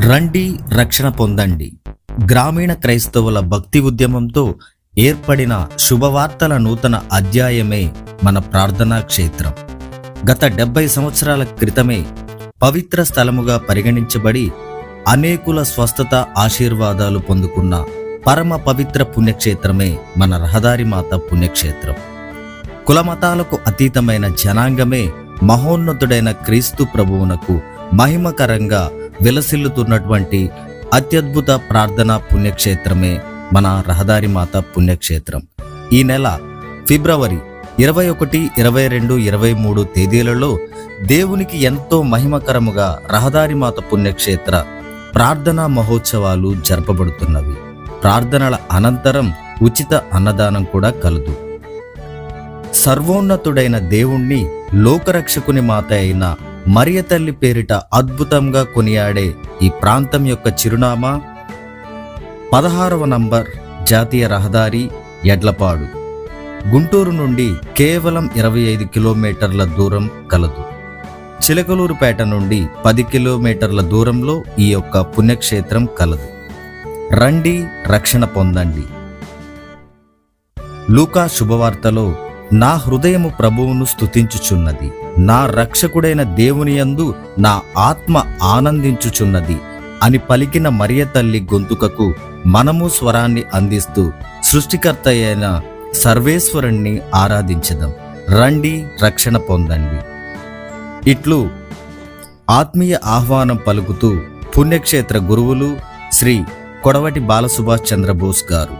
రండి రక్షణ పొందండి. గ్రామీణ క్రైస్తవుల భక్తి ఉద్యమంతో ఏర్పడిన శుభవార్తల నూతన అధ్యాయమే మన ప్రార్థనా క్షేత్రం. గత డెబ్బై సంవత్సరాల క్రితమే పవిత్ర స్థలముగా పరిగణించబడి అనేకుల స్వస్థత ఆశీర్వాదాలు పొందుకున్న పరమ పవిత్ర పుణ్యక్షేత్రమే మన రహదారి మాత పుణ్యక్షేత్రం. కులమతాలకు అతీతమైన జనాంగమే మహోన్నతుడైన క్రీస్తు ప్రభువునకు మహిమకరంగా విలసిల్లుతున్నటువంటి అత్యద్భుత ప్రార్థన పుణ్యక్షేత్రమే మన రహదారి మాత పుణ్యక్షేత్రం. ఈ నెల ఫిబ్రవరి ఇరవై ఒకటి ఇరవై రెండు ఇరవై మూడు తేదీలలో దేవునికి ఎంతో మహిమకరముగా రహదారి మాత పుణ్యక్షేత్ర ప్రార్థనా మహోత్సవాలు జరపబడుతున్నవి. ప్రార్థనల అనంతరం ఉచిత అన్నదానం కూడా కలదు. సర్వోన్నతుడైన దేవుణ్ణి లోకరక్షకుని మాత అయిన మరియ తల్లి పేరిట అద్భుతంగా కొనియాడే ఈ ప్రాంతం యొక్క చిరునామా పదహారవ నంబర్ జాతీయ రహదారి ఎడ్లపాడు. గుంటూరు నుండి కేవలం ఇరవై ఐదు కిలోమీటర్ల దూరం కలదు. చిలకలూరుపేట నుండి పది కిలోమీటర్ల దూరంలో ఈ యొక్క పుణ్యక్షేత్రం కలదు. రండి రక్షణ పొందండి. లూకా శుభవార్తలో నా హృదయము ప్రభువును స్థుతించుచున్నది నా రక్షకుడైన దేవుని యందు నా ఆత్మ ఆనందించుచున్నది అని పలికిన మరియ తల్లి గొంతుకకు మనము స్వరాన్ని అందిస్తూ సృష్టికర్త అయిన సర్వేశ్వరుణ్ణి ఆరాధించదాం. రండి రక్షణ పొందండి. ఇట్లు ఆత్మీయ ఆహ్వానం పలుకుతూ పుణ్యక్షేత్ర గురువులు శ్రీ కొడవటి బాలసుభాష్ చంద్రబోస్ గారు.